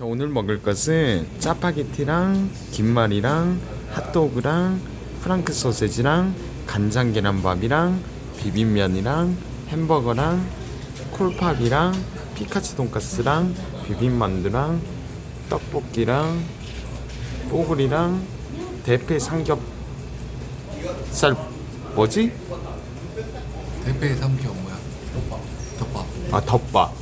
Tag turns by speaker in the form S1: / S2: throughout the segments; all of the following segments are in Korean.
S1: 저 오늘 먹을 것은 짜파게티랑 김말이랑 핫도그랑 프랑크 소세지랑 간장 계란밥이랑 비빔면이랑 햄버거랑 콜팝이랑 피카츄 돈까스랑 비빔만두랑 떡볶이랑 뽀글이랑 대패 삼겹살 뭐지?
S2: 대패 삼겹 뭐야? 덮밥. 덮밥.
S1: 아 덮밥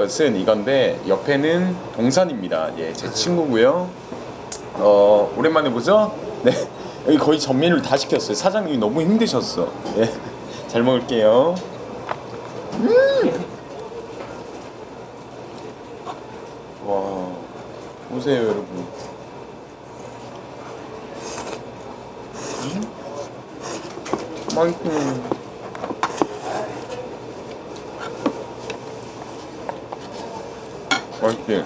S1: 것은 이건데 옆에는 동산입니다. 예, 제 친구고요. 어 오랜만에 보죠? 네 여기 거의 전면을 다 시켰어요. 사장님이 너무 힘드셨어. 예, 잘 먹을게요. 음! 와 보세요 여러분. 음? 맛있 맛있지?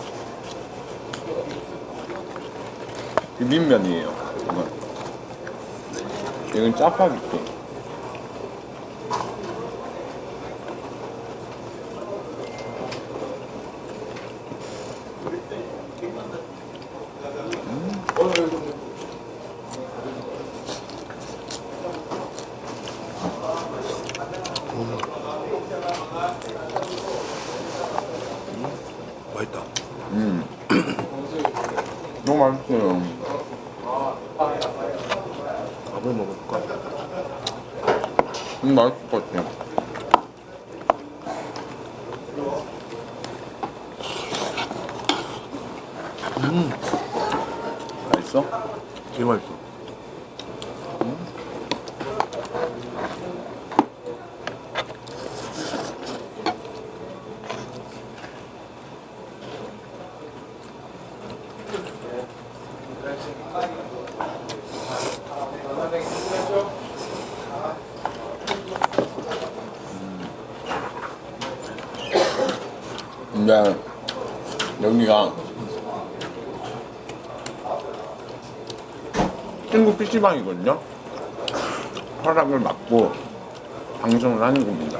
S1: 비빔면이에요. 이건. 이건 짜파게티.
S2: 맛있다.
S1: 너무 맛있어요.
S2: 밥을 먹을까?
S1: 음, 맛있을 것 같아요. 맛있어?
S2: 되게 맛있어.
S1: 근데 여기가 친구 PC방이거든요. 허락을 받고 방송을 하는 겁니다.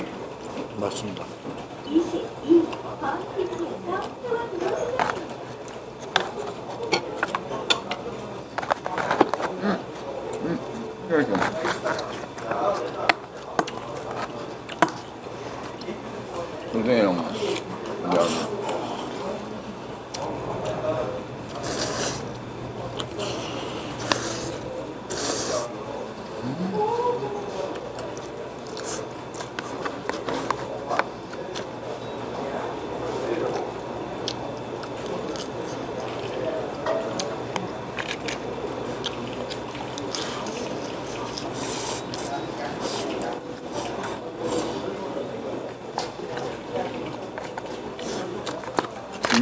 S2: 맞습니다.
S1: 이렇게. 선생님, 미안.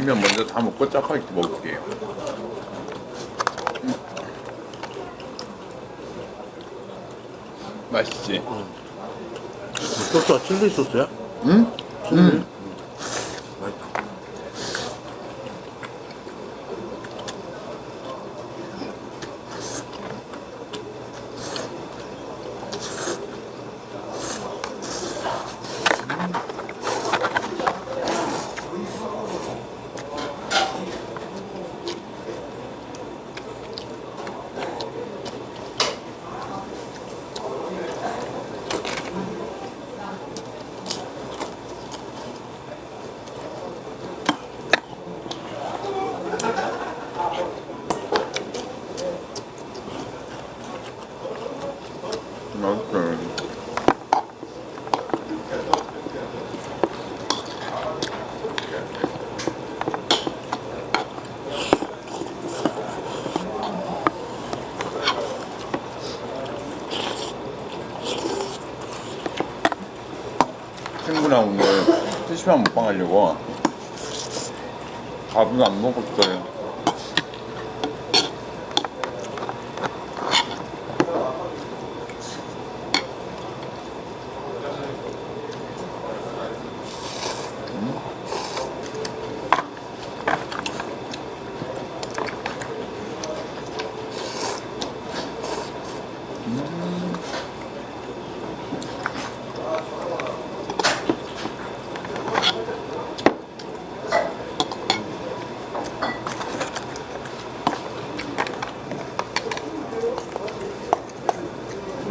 S1: 뒷면 먼저 다 먹고 짜파게티 먹을게요. 음. 맛있지?
S2: 소스가 칠리 소스야?
S1: 응?
S2: 칠리.
S1: 음.
S2: 맛있다.
S1: 맛있어요. 친구랑 오늘 PC방 먹방 하려고 밥을 안 먹었어요.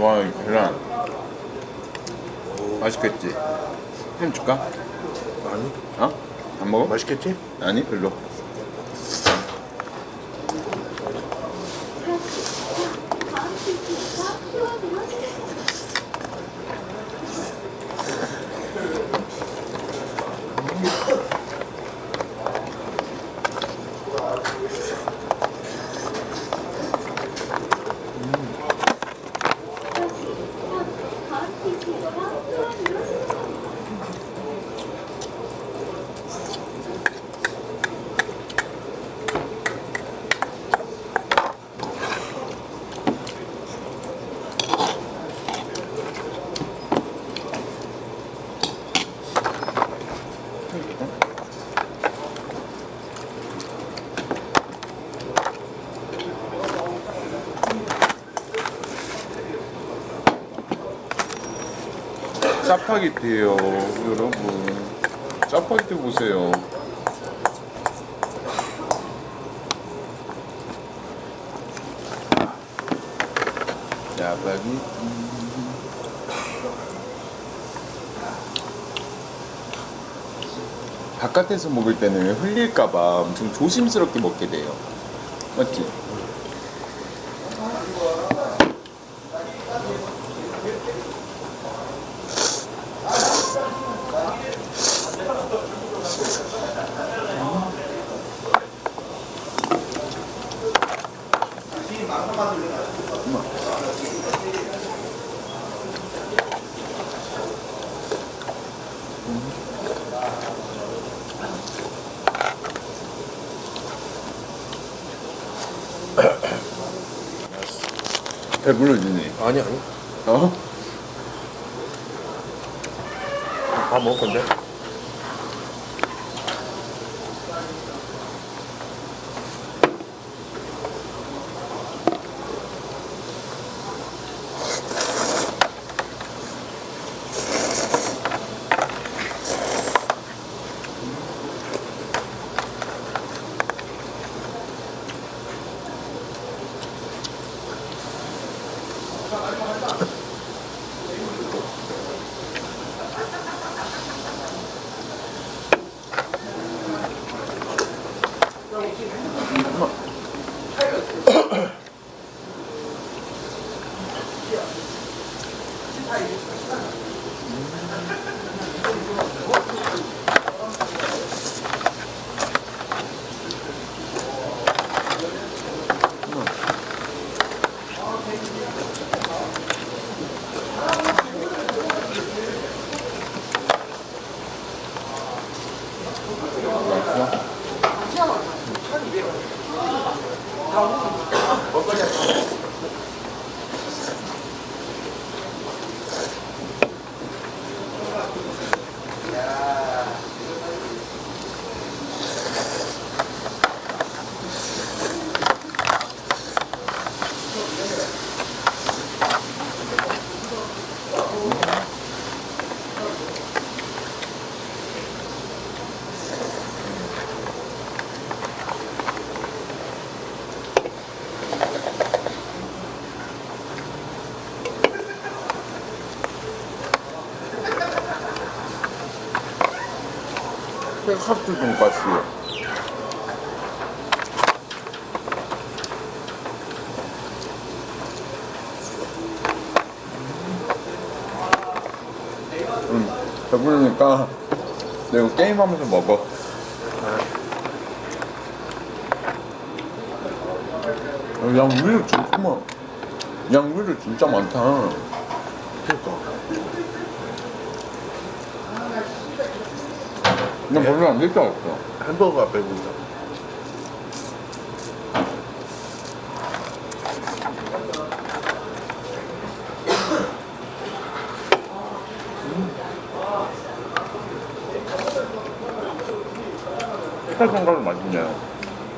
S1: 와, 이 계란. 맛있겠지? 햄 줄까?
S2: 아니
S1: 어? 안 먹어?
S2: 맛있겠지?
S1: 아니, 별로. 짜파게티예요, 여러분. 짜파게티 보세요. 짜파게티. 바깥에서 먹을 때는 흘릴까봐 엄청 조심스럽게 먹게 돼요. 맞지? 배불러지니?
S2: 아니 아니
S1: 어?
S2: 다 먹을 건데
S1: 음, 배부르니까 내가 게임하면서 먹어. 어, 양 우유 진짜 많. 양 우유 진짜 많다.
S2: 그러니까
S1: 난 별로 안 될 줄 알았어.
S2: 햄버거가 배부르다.
S1: 색깔 생각이 맛있네요.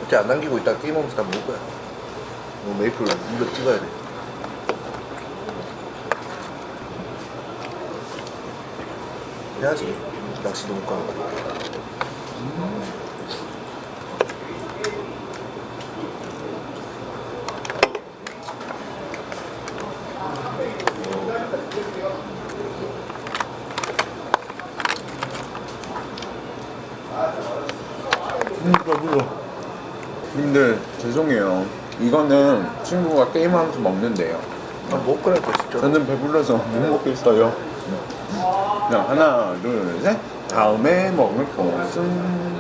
S2: 어째 안 남기고 있다가 게임하면서 다 먹을 거야. 뭐 메이플 이거 찍어야 돼. 해야지. 낚시도 못 가고.
S1: 음, 배불러. 님들 죄송해요. 이거는 친구가 게임하면서 먹는데요.
S2: 아, 먹을 거라니까 진짜.
S1: 저는 배불러서 못 먹겠어요. 그냥 하나, 둘, 셋. 다음에 먹을 것은